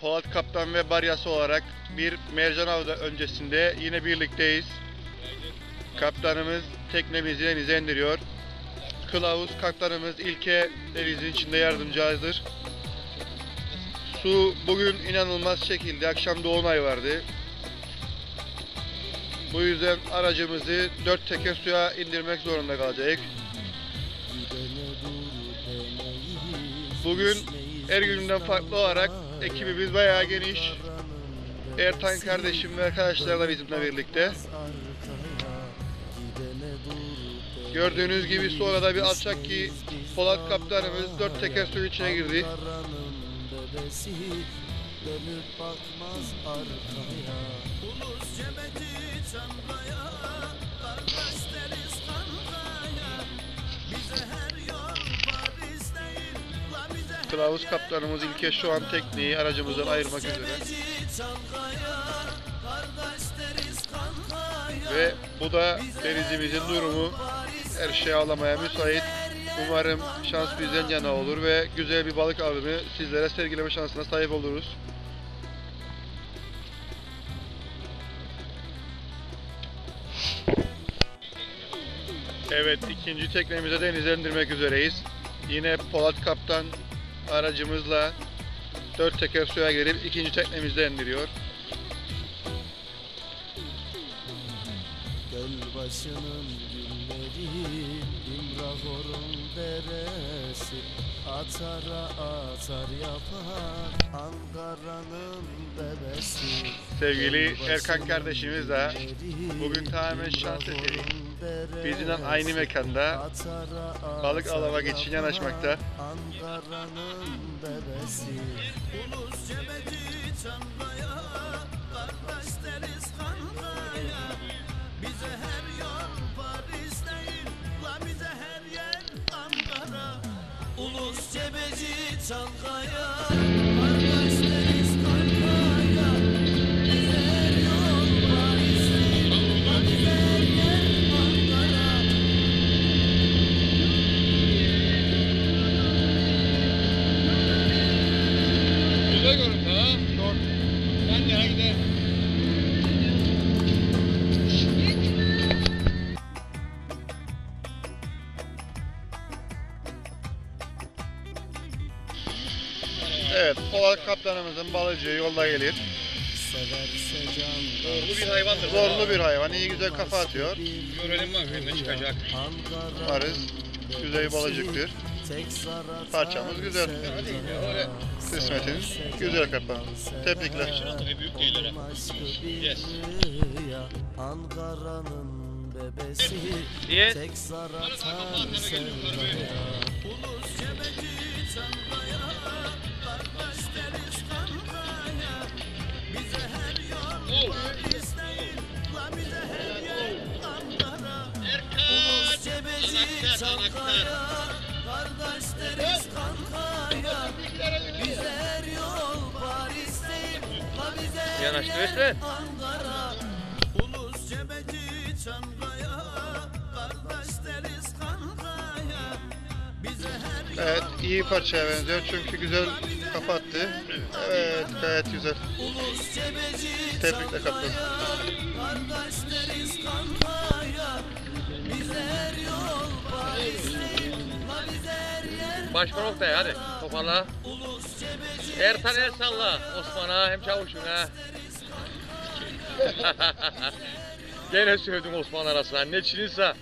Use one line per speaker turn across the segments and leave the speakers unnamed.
Polat Kaptan ve Baryası olarak bir mercan avı öncesinde yine birlikteyiz. Kaptanımız teknemizi denize indiriyor. Kılavuz kaptanımız İlke denizin içinde yardımcıdır. Su bugün inanılmaz şekilde akşam dolunay vardı. Bu yüzden aracımızı dört teker suya indirmek zorunda kalacak. Bugün her gününden farklı olarak ekibimiz bayağı geniş. Ertan kardeşim ve arkadaşlar da bizimle birlikte. Gördüğünüz gibi sonra bir alçak ki Polat kaptanımız dört teker suyun içine girdi. Kılavuz kaptanımız İlke şu an tekneyi aracımızdan ayırmak üzere. Ve bu da denizimizin durumu. Her şey ağlamaya müsait. Umarım şans bizden yana olur ve güzel bir balık avını sizlere sergileme şansına sahip oluruz. Evet ikinci teknemize denize indirmek üzereyiz. Yine Polat Kaptan aracımızla dört teker suya girip ikinci teknemizde indiriyor.
Gölbaşının gülleri İmrahor'un deresi. Atara atar yapar Ankara'nın bebesi.
Sevgili Erkan kardeşimiz de bugün tamamen şans eseri bizimle aynı mekanda balık avlamak için yanaşmakta.
Ulus cebeci Çankaya
Ha. Yana. Evet, Polat kaptanımızın balıcı yolda gelir.
Zorlu bir hayvandır.
Zorlu bir hayvan, iyi güzel kafa atıyor.
Görelim bakalım ne çıkacak.
Umarız güzel bir balıcıktır. Parçamız güzel.
Öyle.
Kısmetin güzel kaptan. Tebrikler.
Yes.
Ankara'nın bebesi
Yes.
tek zaratar sevdaya Ulus cebeci Çankaya Kardeş deriz Kankaya Bize her yol Paris değil La bize her yer Ankara Ulus cebeci Çankaya bize her
Yanaştı
yer
işte.
Ankara Ulus cebeci Çankaya Kardeş deriz Kankaya Bize her
Evet, iyi parçaya benziyor çünkü güzel kafa attı. Evet, gayet güzel.
Ulus cebeci
Tebrikler kaptan.
Kardeş deriz Kankaya Bize her yol Paris değil La bize her yer
Başka noktaya hadi. Toparla. Ertan el salla. Osman'a hem çavuşuna. Gene sövdüm Osman arasına. Ne çilinse.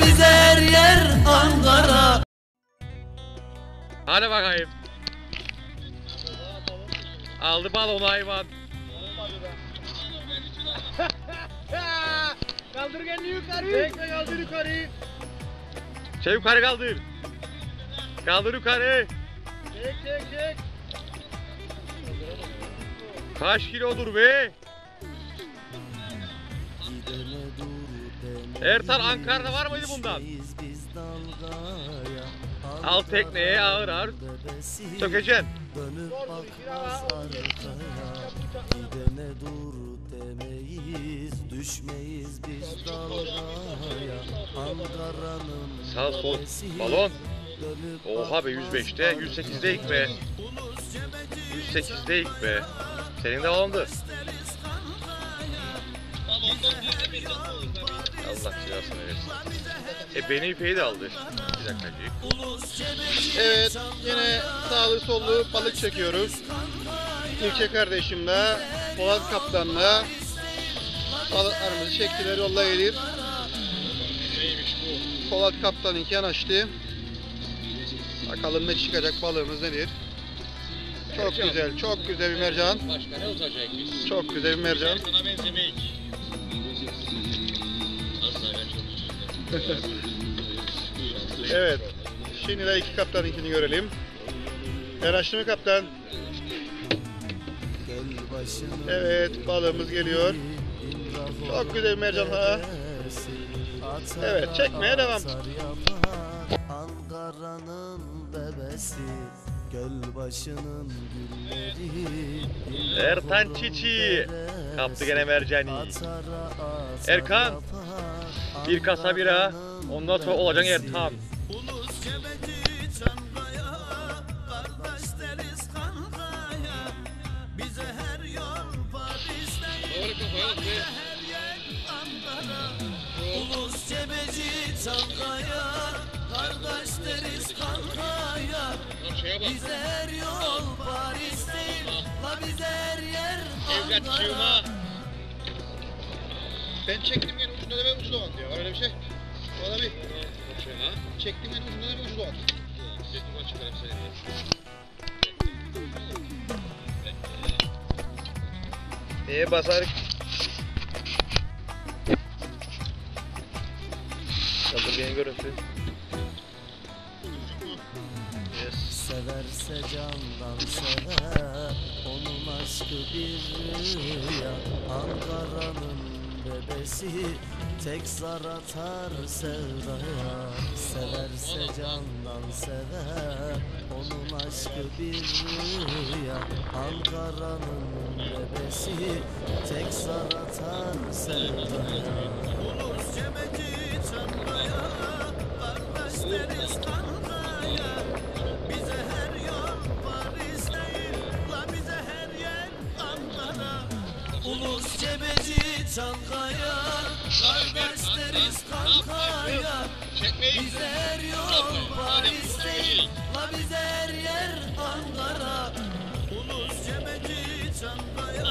Bize her yer Ankara
Hadi bakayım. Aldı balonu hayvan.
Kaldır kendini yukarı. Tekme kaldır yukarı.
Şey yukarı kaldır. Kaldır yukarı.
Çek çek çek.
Kaç kilodur be? Ertan Ankara'da var mıydı bundan? Al tekneye ağır ağır sökeceksin.
Gidene Düşmeyiz biz dalgaya Ankara'nın
Sağ sol balon. Oha be 105'te 108'deyik be. 108'deyik be. Senin de balondu. Allah cezasını versin. E beni ipeyi de aldı. Bir dakikacık.
Evet, yine sağlı sollu balık çekiyoruz. İlke kardeşimle, Polat Kaptan'la balıklarımızı çektiler, yolla gelir. Polat Kaptan iki yanaştı. Bakalım ne çıkacak balığımız nedir? Çok güzel, çok güzel bir mercan.
Başka ne olacak biz?
Çok güzel bir mercan.
Sana benzemeyik.
Evet. Şimdi de iki kaptanınkini görelim. Yanaştı mı kaptan? Evet, balığımız geliyor. Çok güzel bir mercan ha. Evet, çekmeye devam.
Ankara'nın bebesi Gölbaşı'nın gülleri
Ertan Çiçi. Kaptı gene mercani. Erkan, Bir kasa bira. Ondan sonra olacak Ertan.
Ulus cebeci Bize Bize her yol Paris değil La her yer Ankara
Ben çektim gene ucunda da ben ucunda var diyor. Var öyle bir şey. Valla bir. Çektim gene ucunda da ben ucunda var.
Neye basar? Yıldırgen görüntü.
Severse candan sever Onun aşkı bir rüya. Ankara'nın bebesi Tek zar atar sevdaya. Severse candan sever Onun aşkı bir rüya. Ankara'nın bebesi Tek zar atar sevdaya. Ulus cemeci Kardeşleriz kankaya Bize her yol Paris yer Ankara Ulus cebeci Çankaya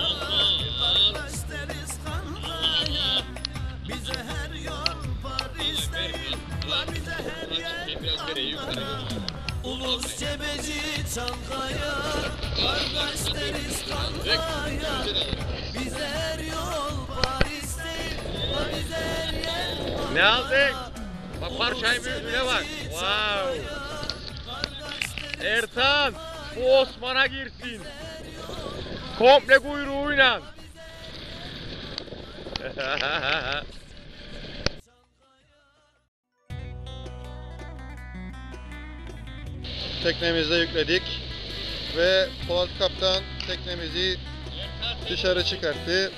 Kardeşleriz kankaya Bize her yol Paris bize her yer Ankara Ulus cebeci Çankaya. Kardeş deriz Bize
Ne aldık? Bak parçayı büyüklüğüne bak. Wow. Ertan. Bu Osman'a girsin. Komple kuyruğuyla.
Teknemizde yükledik. Ve Polat Kaptan teknemizi dışarı çıkarttı.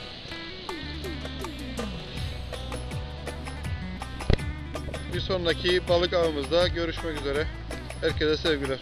Bir sonraki balık avımızda görüşmek üzere. Herkese sevgiler.